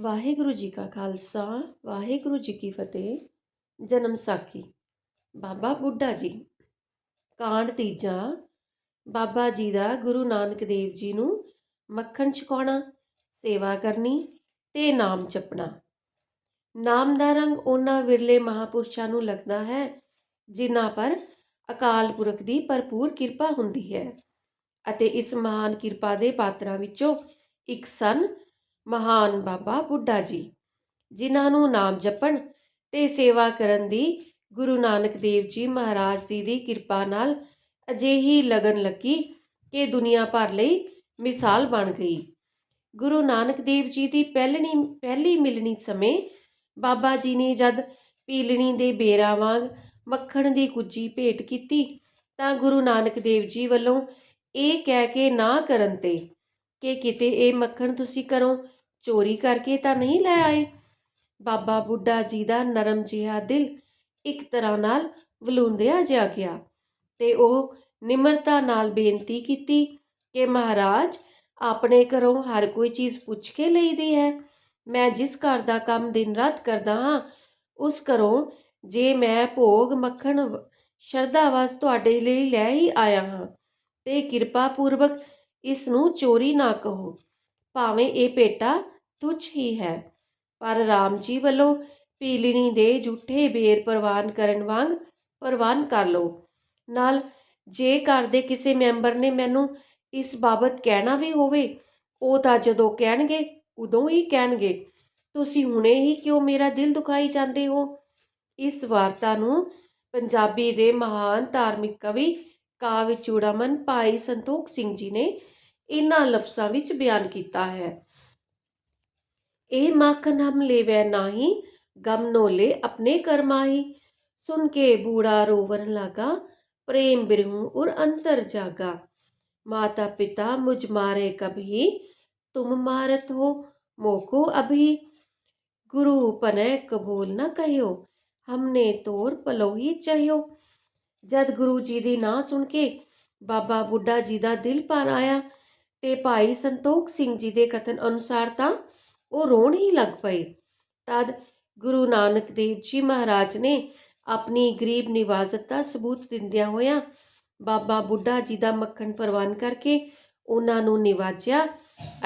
ਵਾਹਿਗੁਰੂ ਜੀ ਕਾ ਖਾਲਸਾ, ਵਾਹਿਗੁਰੂ ਜੀ ਕੀ ਫਤਿਹ। ਜਨਮ ਸਾਖੀ। ਬਾਬਾ ਬੁੱਢਾ ਜੀ। ਕਾਂਡ ਤੀਜਾ। ਬਾਬਾ ਜੀ ਦਾ ਗੁਰੂ ਨਾਨਕ ਦੇਵ ਜੀ ਨੂੰ ਮੱਖਣ ਛਕਾਉਣਾ, ਸੇਵਾ ਕਰਨੀ ਤੇ ਨਾਮ ਜਪਣਾ। ਨਾਮ ਦਾ ਰੰਗ ਉਹਨਾਂ ਵਿਰਲੇ ਮਹਾਪੁਰਸ਼ਾਂ ਨੂੰ ਲੱਗਦਾ ਹੈ, ਜਿਨ੍ਹਾਂ ਪਰ ਅਕਾਲ ਪੁਰਖ ਦੀ ਭਰਪੂਰ ਕਿਰਪਾ ਹੁੰਦੀ ਹੈ। ਅਤੇ ਇਸ ਮਹਾਨ ਕਿਰਪਾ ਦੇ ਪਾਤਰਾਂ ਵਿੱਚੋਂ ਇੱਕ ਸਨ ਮਹਾਨ ਬਾਬਾ ਬੁੱਢਾ ਜੀ, ਜਿਨ੍ਹਾਂ ਨੂੰ ਨਾਮ ਜਪਣ ਤੇ ਸੇਵਾ ਕਰਨ ਦੀ ਗੁਰੂ ਨਾਨਕ ਦੇਵ ਜੀ ਮਹਾਰਾਜ ਜੀ ਦੀ ਕਿਰਪਾ ਨਾਲ ਅਜਿਹੀ ਲਗਨ ਲੱਗੀ ਕਿ ਦੁਨੀਆ ਭਰ ਲਈ ਮਿਸਾਲ ਬਣ ਗਈ। ਗੁਰੂ ਨਾਨਕ ਦੇਵ ਜੀ ਦੀ ਪਹਿਲਣੀ, ਪਹਿਲੀ ਮਿਲਣੀ ਸਮੇਂ ਬਾਬਾ ਜੀ ਨੇ ਜਦ ਪੀਲਣੀ ਦੇ ਬੇਰਾਂ ਵਾਂਗ ਮੱਖਣ ਦੀ ਕੁੱਜੀ ਭੇਟ ਕੀਤੀ ਤਾਂ ਗੁਰੂ ਨਾਨਕ ਦੇਵ ਜੀ ਵੱਲੋਂ ਇਹ ਕਹਿ ਕੇ ਨਾ ਕਰਨ ਤੇ ਕਿ ਕਿਤੇ ਇਹ ਮੱਖਣ ਤੁਸੀਂ ਕਰੋ ਚੋਰੀ ਕਰਕੇ ਤਾਂ ਨਹੀਂ ਲੈ ਆਏ? ਬਾਬਾ ਬੁੱਢਾ ਜੀ ਦਾ ਨਰਮ ਜਿਹਾ ਦਿਲ ਇੱਕ ਤਰ੍ਹਾਂ ਨਾਲ ਵਲੂੰਦਿਆ ਜਾ ਗਿਆ ਤੇ ਉਹ ਨਿਮਰਤਾ ਨਾਲ ਬੇਨਤੀ ਕੀਤੀ ਕਿ ਮਹਾਰਾਜ, ਆਪਣੇ ਘਰੋਂ ਹਰ ਕੋਈ ਚੀਜ਼ ਪੁੱਛ ਕੇ ਲਈਦੀ ਹੈ। ਮੈਂ ਜਿਸ ਘਰ ਦਾ ਕੰਮ ਦਿਨ ਰਾਤ ਕਰਦਾ ਹਾਂ, ਉਸ ਘਰੋਂ ਜੇ ਮੈਂ ਭੋਗ ਮੱਖਣ ਸ਼ਰਧਾਵਾਸ ਤੁਹਾਡੇ ਲਈ ਲੈ ਹੀ ਆਇਆ ਹਾਂ ਤੇ ਕਿਰਪਾ ਪੂਰਵਕ ਇਸ ਨੂੰ ਚੋਰੀ ਨਾ ਕਹੋ। ਭਾਵੇਂ ਇਹ ਭੇਟਾ ਤੁਛ ਹੀ ਹੈ, ਪਰ ਰਾਮ ਜੀ ਵੱਲੋਂ ਪੀਲਣੀ ਦੇ ਝੂਠੇ ਬੇਰ ਪ੍ਰਵਾਨ ਕਰਨ ਵਾਂਗ ਪ੍ਰਵਾਨ ਕਰ ਲਓ। ਨਾਲ ਜੇ ਘਰ ਦੇ ਕਿਸੇ ਮੈਂਬਰ ਨੇ ਮੈਨੂੰ ਇਸ ਬਾਬਤ ਕਹਿਣਾ ਵੀ ਹੋਵੇ, ਉਹ ਤਾਂ ਜਦੋਂ ਕਹਿਣਗੇ, ਉਦੋਂ ਹੀ ਕਹਿਣਗੇ, ਤੁਸੀਂ ਹੁਣੇ ਹੀ ਕਿਉਂ ਮੇਰਾ ਦਿਲ ਦੁਖਾਈ ਜਾਂਦੇ ਹੋ? ਇਸ ਵਾਰਤਾ ਨੂੰ ਪੰਜਾਬੀ ਦੇ ਮਹਾਨ ਧਾਰਮਿਕ ਕਵੀ ਕਾਵਿ ਚੂੜਾਮਨ ਭਾਈ ਸੰਤੋਖ ਸਿੰਘ ਜੀ ਨੇ ਇਨ੍ਹਾਂ ਲਫ਼ਜ਼ਾਂ ਵਿੱਚ ਬਿਆਨ ਕੀਤਾ ਹੈ। ਇਹ ਮਾਖਨ ਹਮ ਲੇਵੈ ਨਾਹੀ, ਗਮ ਨੋਲੇ ਆਪਣੇ ਕਰਮਾਹੀ ਸੁਨ ਕੇ ਬੂੜਾ ਰੋਵਨ ਲਾਗਾ, ਪ੍ਰੇਮ ਬਿਰਹੂ ਉਰ ਅੰਤਰ ਜਾਗਾ। ਮਾਤਾ ਪਿਤਾ ਮੁਝ ਮਾਰੇ ਕਭੀ, ਤੁਮ ਮਾਰਤ ਹੋ ਮੋਕੋ ਅਭੀ। ਗੁਰੂ ਪਨੈ ਕਬੂਲ ਨ ਕਹਿਓ, ਹਮਨੇ ਤੋਰ ਪਲੋਹੀ ਚਾਹਿਓ। ਜਦ ਗੁਰੂ ਜੀ ਦੀ ਨਾਂ ਸੁਣ ਕੇ ਬਾਬਾ ਬੁੱਢਾ ਜੀ ਦਾ ਦਿਲ ਭਰ ਆਇਆ ਤੇ ਭਾਈ ਸੰਤੋਖ ਸਿੰਘ ਜੀ ਦੇ ਕਥਨ ਅਨੁਸਾਰ ਤਾਂ ਉਹ ਰੋਣ ਹੀ ਲੱਗ ਪਏ। ਤਦ ਗੁਰੂ ਨਾਨਕ ਦੇਵ ਜੀ ਮਹਾਰਾਜ ਨੇ ਆਪਣੀ ਗਰੀਬ ਨਿਵਾਜ਼ਤ ਦਾ ਸਬੂਤ ਦਿੰਦਿਆਂ ਹੋਇਆਂ ਬਾਬਾ ਬੁੱਢਾ ਜੀ ਦਾ ਮੱਖਣ ਪ੍ਰਵਾਨ ਕਰਕੇ ਉਹਨਾਂ ਨੂੰ ਨਿਵਾਜਿਆ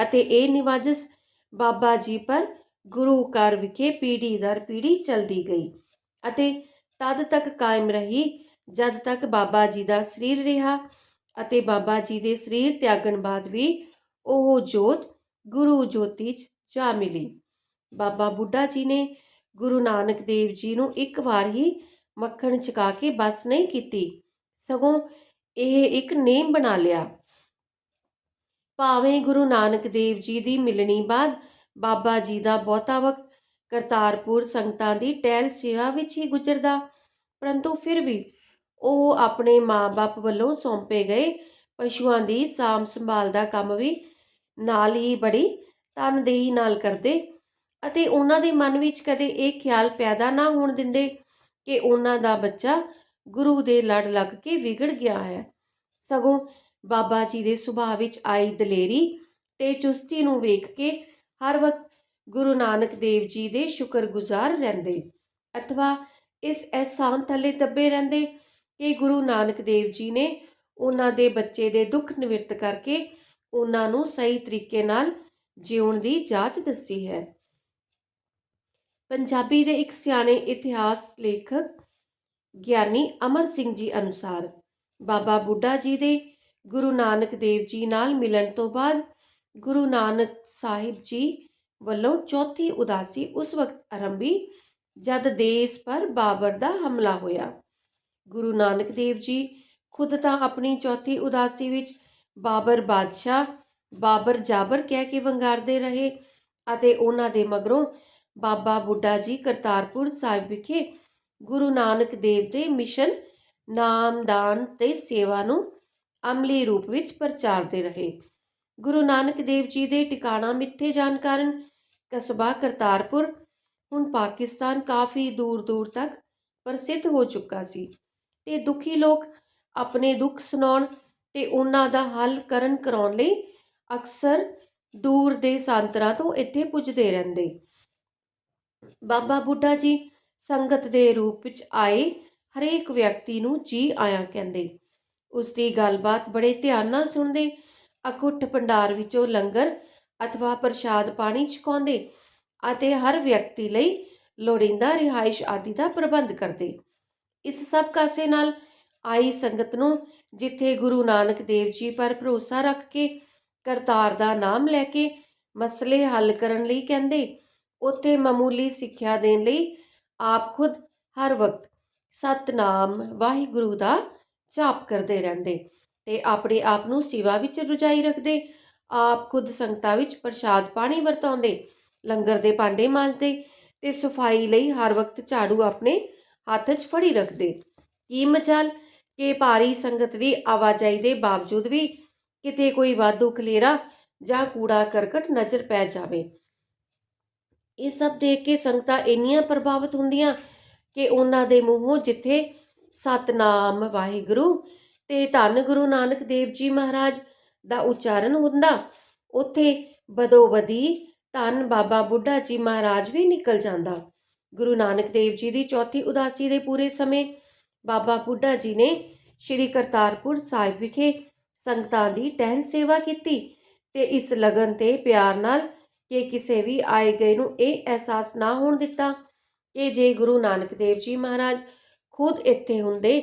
ਅਤੇ ਇਹ ਨਿਵਾਜਸ ਬਾਬਾ ਜੀ ਪਰ ਗੁਰੂ ਘਰ ਵਿਖੇ ਪੀੜੀ ਦਰ ਪੀੜੀ ਚਲਦੀ ਗਈ ਅਤੇ ਤਦ ਤੱਕ ਕਾਇਮ ਰਹੀ ਜਦ ਤੱਕ ਬਾਬਾ ਜੀ ਦਾ ਸਰੀਰ ਰਿਹਾ ਅਤੇ ਬਾਬਾ ਜੀ ਦੇ ਸਰੀਰ ਤਿਆਗਣ ਬਾਅਦ ਵੀ ਉਹ ਜੋਤ ਗੁਰੂ ਜੋਤੀ 'ਚ ਜਾ ਮਿਲੀ। ਬਾਬਾ ਬੁੱਢਾ ਜੀ ਨੇ ਗੁਰੂ ਨਾਨਕ ਦੇਵ ਜੀ ਨੂੰ ਇੱਕ ਵਾਰ ਹੀ ਮੱਖਣ ਛਕਾ ਕੇ ਬਸ ਨਹੀਂ ਕੀਤੀ। ਸਗੋਂ ਇਹ ਇੱਕ ਨੇਮ ਬਣਾ ਲਿਆ। ਭਾਵੇਂ ਗੁਰੂ ਨਾਨਕ ਦੇਵ ਜੀ ਦੀ ਮਿਲਣੀ ਬਾਅਦ ਬਾਬਾ ਜੀ ਦਾ ਬਹੁਤਾ ਵਕਤ ਕਰਤਾਰਪੁਰ ਸੰਗਤਾਂ ਦੀ ਟਹਿਲ ਸੇਵਾ ਵਿੱਚ ਹੀ ਗੁਜ਼ਰਦਾ, ਪਰੰਤੂ ਫਿਰ ਵੀ ਉਹ ਆਪਣੇ ਮਾਂ-ਬਾਪ ਵੱਲੋਂ ਸੌਂਪੇ ਗਏ। ਪਸ਼ੂਆਂ ਦੀ ਸਾਂਭ ਸੰਭਾਲ ਦਾ ਕੰਮ ਵੀ ਨਾਲ ਹੀ ਬੜੀ ਤਨਦੇਹੀ ਨਾਲ ਕਰਦੇ ਅਤੇ ਉਹਨਾਂ ਦੇ ਮਨ ਵਿੱਚ ਕਦੇ ਇਹ ਖਿਆਲ ਪੈਦਾ ਨਾ ਹੋਣ ਦਿੰਦੇ ਕਿ ਉਹਨਾਂ ਦਾ ਬੱਚਾ ਗੁਰੂ ਦੇ ਲੜ ਲੱਗ ਕੇ ਵਿਗੜ ਗਿਆ ਹੈ। ਸਗੋਂ ਬਾਬਾ ਜੀ ਦੇ ਸੁਭਾਅ ਵਿੱਚ ਆਈ ਦਲੇਰੀ ਤੇ ਚੁਸਤੀ ਨੂੰ ਵੇਖ ਕੇ ਹਰ ਵਕਤ ਗੁਰੂ ਨਾਨਕ ਦੇਵ ਜੀ ਦੇ ਸ਼ੁਕਰਗੁਜ਼ਾਰ ਰਹਿੰਦੇ। ਅਥਵਾ ਇਸ ਅਹਿਸਾਨ ਥੱਲੇ ਦੱਬੇ ਰਹਿੰਦੇ ਕਿ ਗੁਰੂ ਨਾਨਕ ਦੇਵ ਜੀ ਨੇ ਉਹਨਾਂ ਦੇ ਬੱਚੇ ਦੇ ਦੁੱਖ ਨਿਵਰਤ ਕਰਕੇ ਉਹਨਾਂ ਨੂੰ ਸਹੀ ਤਰੀਕੇ ਨਾਲ ਜਿਉਣ ਦੀ ਜਾਂਚ ਦੱਸੀ ਹੈ। ਪੰਜਾਬੀ ਦੇ ਇੱਕ ਸਿਆਣੇ ਇਤਿਹਾਸ ਲੇਖਕ ਗਿਆਨੀ ਅਮਰ ਸਿੰਘ ਜੀ ਅਨੁਸਾਰ ਬਾਬਾ ਬੁੱਢਾ ਜੀ ਦੇ ਗੁਰੂ ਨਾਨਕ ਦੇਵ ਜੀ ਨਾਲ ਮਿਲਣ ਤੋਂ ਬਾਅਦ ਗੁਰੂ ਨਾਨਕ ਸਾਹਿਬ ਜੀ ਵੱਲੋਂ ਚੌਥੀ ਉਦਾਸੀ ਉਸ ਵਕਤ ਆਰੰਭੀ ਜਦ ਦੇਸ਼ ਪਰ ਬਾਬਰ ਦਾ ਹਮਲਾ ਹੋਇਆ। ਗੁਰੂ ਨਾਨਕ ਦੇਵ ਜੀ, ਖੁਦ ਤਾਂ ਆਪਣੀ ਚੌਥੀ ਉਦਾਸੀ ਵਿੱਚ ਬਾਬਰ ਬਾਦਸ਼ਾਹ, ਬਾਬਰ ਜਾਬਰ ਕਹਿ ਕੇ ਵੰਗਾਰਦੇ ਰਹੇ ਅਤੇ ਉਹਨਾਂ ਦੇ ਮਗਰੋਂ ਬਾਬਾ ਬੁੱਢਾ ਜੀ ਕਰਤਾਰਪੁਰ ਸਾਹਿਬ ਵਿਖੇ ਗੁਰੂ ਨਾਨਕ ਦੇਵ ਦੇ ਮਿਸ਼ਨ ਨਾਮਦਾਨ ਤੇ ਸੇਵਾ ਨੂੰ ਅਮਲੀ ਰੂਪ ਵਿੱਚ ਪ੍ਰਚਾਰਦੇ ਰਹੇ। ਗੁਰੂ ਨਾਨਕ ਦੇਵ ਜੀ ਦੇ ਟਿਕਾਣਾ ਮਿੱਥੇ ਜਾਣ ਕਾਰਨ ਕਸਬਾ ਕਰਤਾਰਪੁਰ ਹੁਣ ਪਾਕਿਸਤਾਨ ਕਾਫੀ ਦੂਰ ਦੂਰ ਤੱਕ ਪ੍ਰਸਿੱਧ ਹੋ ਚੁੱਕਾ ਸੀ। ਤੇ ਦੁਖੀ ਲੋਕ ਆਪਣੇ ਦੁੱਖ ਸੁਣਾਉਣ ਤੇ ਉਹਨਾਂ ਦਾ ਹੱਲ ਕਰਨ ਕਰਾਉਣ ਲਈ ਅਕਸਰ ਦੂਰ ਦੇ ਸੰਤਰਾ ਤੋਂ ਇੱਥੇ ਪੁੱਜਦੇ ਰਹਿੰਦੇ। ਬਾਬਾ ਬੁੱਢਾ ਜੀ ਸੰਗਤ ਦੇ ਰੂਪ ਵਿੱਚ ਆਏ ਹਰੇਕ ਵਿਅਕਤੀ ਨੂੰ ਜੀ ਆਇਆਂ ਕਹਿੰਦੇ। ਉਸ ਦੀ ਗੱਲਬਾਤ ਬੜੇ ਧਿਆਨ ਨਾਲ ਸੁਣਦੇ ਅਕੁੱਠ ਭੰਡਾਰ ਵਿੱਚੋਂ ਲੰਗਰ ਅਥਵਾ ਪ੍ਰਸ਼ਾਦ ਪਾਣੀ ਛਕਾਉਂਦੇ ਅਤੇ ਹਰ ਵਿਅਕਤੀ ਲਈ ਲੋੜੀਂਦਾ ਰਿਹਾਇਸ਼ ਆਦਿ ਦਾ ਪ੍ਰਬੰਧ ਕਰਦੇ। ਇਸ ਸਭ ਕਾਸੇ ਨਾਲ ਆਈ ਸੰਗਤ ਨੂੰ ਜਿੱਥੇ ਗੁਰੂ ਨਾਨਕ ਦੇਵ ਜੀ ਪਰ ਭਰੋਸਾ ਰੱਖ ਕੇ ਕਰਤਾਰ ਦਾ ਨਾਮ ਲੈ ਕੇ ਮਸਲੇ ਹੱਲ ਕਰਨ ਲਈ ਕਹਿੰਦੇ, ਉੱਥੇ ਮਾਮੂਲੀ ਸਿੱਖਿਆ ਦੇਣ ਲਈ ਆਪ ਖੁਦ ਹਰ ਵਕਤ ਸਤਨਾਮ ਵਾਹਿਗੁਰੂ ਦਾ ਜਾਪ ਕਰਦੇ ਰਹਿੰਦੇ ਤੇ ਆਪਣੇ ਆਪ ਨੂੰ ਸੇਵਾ ਵਿੱਚ ਰੁਝਾਈ ਰੱਖਦੇ, ਆਪ ਖੁਦ ਸੰਗਤਾਂ ਵਿੱਚ ਪ੍ਰਸ਼ਾਦ ਪਾਣੀ ਵਰਤਾਉਂਦੇ, ਲੰਗਰ ਦੇ ਭਾਂਡੇ ਮਾਂਜਦੇ ਤੇ ਸਫ਼ਾਈ ਲਈ ਹਰ ਵਕਤ ਝਾੜੂ ਆਪਣੇ ਹੱਥ 'ਚ ਫੜੀ ਰੱਖਦੇ। ਕੀ ਮਚਾਲ? ਕਿ ਭਾਰੀ ਸੰਗਤ ਦੀ ਆਵਾਜਾਈ ਦੇ ਬਾਵਜੂਦ ਵੀ ਕਿਤੇ ਕੋਈ ਵਾਧੂ ਖਲੇਰਾ ਜਾਂ ਕੂੜਾ ਕਰਕਟ ਨਜ਼ਰ ਪੈ ਜਾਵੇ। ਇਹ ਸਭ ਦੇਖ ਕੇ ਸੰਗਤਾਂ ਇੰਨੀਆਂ ਪ੍ਰਭਾਵਿਤ ਹੁੰਦੀਆਂ ਕਿ ਉਹਨਾਂ ਦੇ ਮੂੰਹੋਂ ਜਿੱਥੇ ਸਤਨਾਮ ਵਾਹਿਗੁਰੂ ਤੇ ਧੰਨ ਗੁਰੂ ਨਾਨਕ ਦੇਵ ਜੀ ਮਹਾਰਾਜ ਦਾ ਉਚਾਰਨ ਹੁੰਦਾ, ਉੱਥੇ ਬਦੋਬਦੀ ਧੰਨ ਬਾਬਾ ਬੁੱਢਾ ਜੀ ਮਹਾਰਾਜ ਵੀ ਨਿਕਲ ਜਾਂਦਾ। ਗੁਰੂ ਨਾਨਕ ਦੇਵ ਜੀ ਦੀ ਚੌਥੀ ਉਦਾਸੀ ਦੇ ਪੂਰੇ ਸਮੇਂ ਬਾਬਾ ਬੁੱਢਾ ਜੀ ਨੇ ਸ੍ਰੀ ਕਰਤਾਰਪੁਰ ਸਾਹਿਬ ਵਿਖੇ ਸੰਗਤਾਂ ਦੀ ਟਹਿਲ ਸੇਵਾ ਕੀਤੀ ਤੇ ਇਸ ਲਗਨ ਤੇ ਪਿਆਰ ਨਾਲ ਕਿ ਕਿਸੇ ਵੀ ਆਏ ਗਏ ਨੂੰ ਇਹ ਅਹਿਸਾਸ ਨਾ ਹੋਣ ਦਿੱਤਾ ਕਿ ਜੇ ਗੁਰੂ ਨਾਨਕ ਦੇਵ ਜੀ ਮਹਾਰਾਜ ਖੁਦ ਇੱਥੇ ਹੁੰਦੇ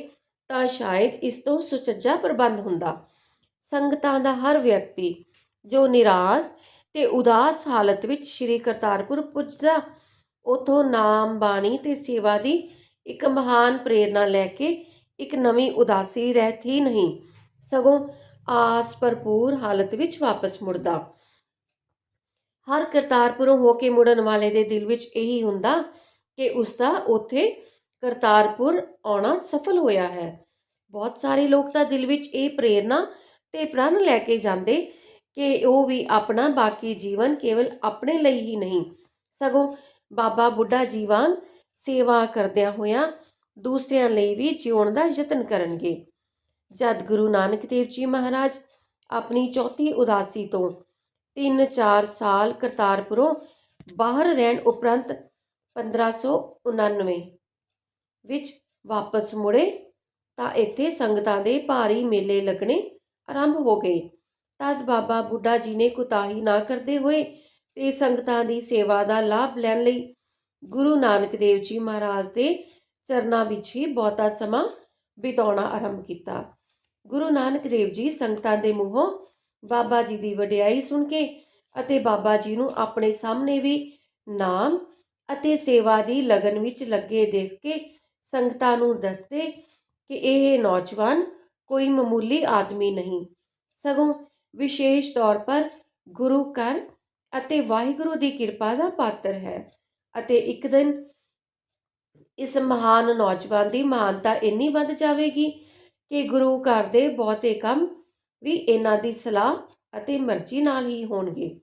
ਤਾਂ ਸ਼ਾਇਦ ਇਸ ਤੋਂ ਸੁਚੱਜਾ ਪ੍ਰਬੰਧ ਹੁੰਦਾ। ਸੰਗਤਾਂ ਦਾ ਹਰ ਵਿਅਕਤੀ ਜੋ ਨਿਰਾਸ਼ ਤੇ ਉਦਾਸ ਹਾਲਤ ਵਿੱਚ ਸ੍ਰੀ ਕਰਤਾਰਪੁਰ ਪੁੱਜਦਾ ਉਥੋਂ ਨਾਮ, ਬਾਣੀ ਤੇ ਸੇਵਾ ਦੀ ਇੱਕ ਮਹਾਨ ਪ੍ਰੇਰਣਾ ਲੈ ਕੇ ਇੱਕ ਨਵੀਂ ਉਦਾਸੀ ਰਹਿਤ ਹੀ ਨਹੀਂ। ਸਗੋਂ ਆਸ ਭਰਪੂਰ ਹਾਲਤ ਵਿੱਚ ਵਾਪਸ ਮੁੜਦਾ। ਹਰ ਕਰਤਾਰਪੁਰੋਂ ਹੋ ਕੇ ਮੁੜਨ ਵਾਲੇ ਦੇ ਦਿਲ ਵਿੱਚ ਇਹੀ ਹੁੰਦਾ ਕਿ ਉਸ ਦਾ ਉੱਥੇ ਕਰਤਾਰਪੁਰ ਆਉਣਾ ਸਫਲ ਹੋਇਆ ਹੈ। ਬਹੁਤ ਸਾਰੇ ਲੋਕ ਤਾਂ ਦਿਲ ਵਿੱਚ ਇਹ ਪ੍ਰੇਰਣਾ ਤੇ ਪ੍ਰਣ ਲੈ ਕੇ ਜਾਂਦੇ ਕਿ ਉਹ ਵੀ ਆਪਣਾ ਬਾਕੀ ਜੀਵਨ ਕੇਵਲ ਆਪਣੇ ਲਈ ਹੀ ਨਹੀਂ, ਸਗੋਂ ਬਾਬਾ ਬੁੱਢਾ ਜੀ ਵਾਂਗ ਸੇਵਾ ਕਰਦਿਆਂ ਹੋਇਆਂ ਦੂਸਰਿਆਂ ਲਈ ਵੀ ਜਿਉਣ ਦਾ ਯਤਨ ਕਰਨਗੇ। ਜਦ ਗੁਰੂ ਨਾਨਕ ਦੇਵ ਜੀ ਮਹਾਰਾਜ ਆਪਣੀ ਚੌਥੀ ਉਦਾਸੀ ਤੋਂ 3-4 ਸਾਲ ਕਰਤਾਰਪੁਰੋਂ ਬਾਹਰ ਰਹਿਣ ਉਪਰੰਤ 1599 ਵਿੱਚ ਵਾਪਸ ਮੁੜੇ ਤਾਂ ਇੱਥੇ ਸੰਗਤਾਂ ਦੇ ਭਾਰੀ ਮੇਲੇ ਲੱਗਣੇ ਆਰੰਭ ਹੋ ਗਏ। ਤਦ ਬਾਬਾ ਬੁੱਢਾ ਜੀ ਨੇ ਕੁਤਾਹੀ ਨਾ ਕਰਦੇ ਹੋਏ ਤੇ ਸੰਗਤਾਂ ਦੀ ਸੇਵਾ ਦਾ ਲਾਭ ਲੈਣ ਲਈ ਗੁਰੂ ਨਾਨਕ ਦੇਵ ਜੀ ਮਹਾਰਾਜ ਦੇ ਚਰਨਾਂ ਵਿੱਚ ਹੀ ਬਹੁਤਾ ਸਮਾਂ ਬਿਤਾਉਣਾ ਆਰੰਭ ਕੀਤਾ। ਗੁਰੂ ਨਾਨਕ ਦੇਵ ਜੀ ਸੰਗਤਾਂ ਦੇ ਮੂੰਹੋਂ ਬਾਬਾ ਜੀ ਦੀ ਵਡਿਆਈ ਸੁਣ ਕੇ ਅਤੇ ਬਾਬਾ ਜੀ ਨੂੰ ਆਪਣੇ ਸਾਹਮਣੇ ਵੀ ਨਾਮ ਅਤੇ ਸੇਵਾ ਦੀ ਲਗਨ ਵਿੱਚ ਲੱਗੇ ਦੇਖ ਕੇ ਸੰਗਤਾਂ ਨੂੰ ਦੱਸਦੇ ਕਿ ਇਹ ਨੌਜਵਾਨ ਕੋਈ ਮਾਮੂਲੀ ਆਦਮੀ ਨਹੀਂ। ਸਗੋਂ ਵਿਸ਼ੇਸ਼ ਤੌਰ ਪਰ ਗੁਰੂ ਘਰ ਅਤੇ ਵਾਹਿਗੁਰੂ ਦੀ ਕਿਰਪਾ ਦਾ ਪਾਤਰ ਹੈ ਅਤੇ ਇੱਕ ਦਿਨ ਇਸ ਮਹਾਨ ਨੌਜਵਾਨ ਦੀ ਮਹਾਨਤਾ ਇੰਨੀ ਵੱਧ ਜਾਵੇਗੀ ਕਿ ਗੁਰੂ ਘਰ ਦੇ ਬਹੁਤੇ ਕੰਮ ਵੀ ਇਹਨਾਂ ਦੀ ਸਲਾਹ ਅਤੇ ਮਰਜ਼ੀ ਨਾਲ ਹੀ ਹੋਣਗੇ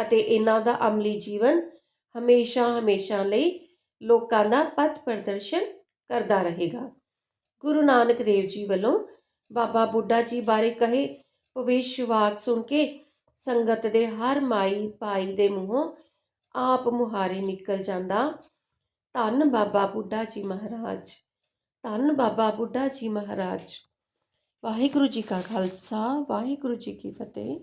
ਅਤੇ ਇਹਨਾਂ ਦਾ ਅਮਲੀ ਜੀਵਨ ਹਮੇਸ਼ਾ ਹਮੇਸ਼ਾ ਲਈ ਲੋਕਾਂ ਦਾ ਪਥ ਪ੍ਰਦਰਸ਼ਨ ਕਰਦਾ ਰਹੇਗਾ। ਗੁਰੂ ਨਾਨਕ ਦੇਵ ਜੀ ਵੱਲੋਂ ਬਾਬਾ ਬੁੱਢਾ ਜੀ ਬਾਰੇ ਕਹੇ ਭਵਿਸ਼ਵਾਕ ਸੁਣ ਕੇ ਸੰਗਤ ਦੇ ਹਰ ਮਾਈ ਭਾਈ ਦੇ ਮੂੰਹੋਂ ਆਪ ਮੁਹਾਰੇ ਨਿਕਲ ਜਾਂਦਾ। ਧੰਨ ਬਾਬਾ ਬੁੱਢਾ ਜੀ ਮਹਾਰਾਜ, ਧੰਨ ਬਾਬਾ ਬੁੱਢਾ ਜੀ ਮਹਾਰਾਜ। ਵਾਹਿਗੁਰੂ ਜੀ ਕਾ ਖਾਲਸਾ, ਵਾਹਿਗੁਰੂ ਜੀ ਕੀ ਫਤਿਹ।